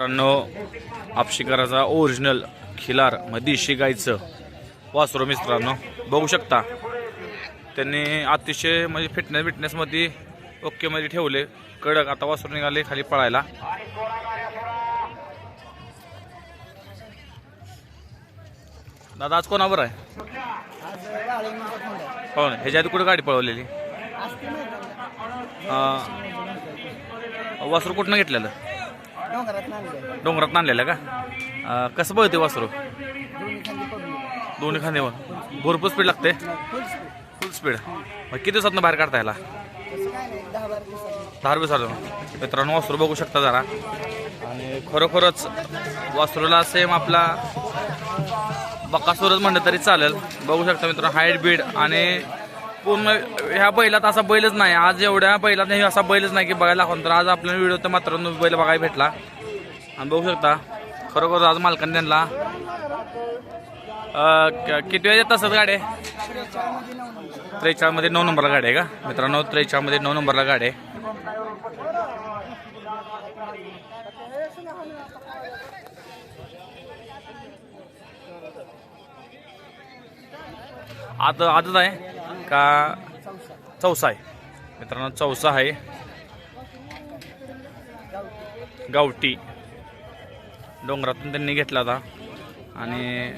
मित्रांनो आपशिकाराचा ओरिजिनल खिलार मधीशी गायचं. वासरू मित्रांनो बघू शकता. त्यांनी अतिशय म्हणजे फिटनेस बिटनेसमध्ये ओके मध्ये ठेवले. कडक आता वासरू निघाले खाली पळायला. दादा आज कोणावर आहे? हो ना ह्याच्या आधी कुठे गाडी पळवलेली? वासरू कुठनं घेतलेलं? डोंगरात आणलेलं का? अं, कसं पळते वासरू? दोन्ही खांदेवर भरपूर स्पीड लागते? फुल स्पीड मग किती दिवसातनं बाहेर काढता याला दहा दिवसात मित्रांनो वासरू बघू शकता जरा. आणि खरोखरच वासरूला सेम आपला बकासूरच म्हणलं तरी चालेल. बघू शकता मित्रांनो हाईट बीड आणि पूर्ण ह्या बैलात असा बैलच नाही. आज एवढ्या बैलात नाही असा बैलच नाही की बघायला दाखवून तर आज आपल्याला व्हिडिओ तर मात्र बैल बघायला भेटला. आणि बघू शकता खरोखर आज मालकाने त्यांना क- किती वेळ येत असतात गाड्या त्रेचाळमध्ये नऊ मध्ये नऊ नंबरला गाडी आहे का? मित्रांनो त्रेचाळमध्ये मध्ये नऊ नंबरला गाडी आहे. आता आजच आहे. का? चौसा आहे. मित्रांनो चौसा आहे. गावठी. डोंगरातून त्यांनी घेतला होता. आणि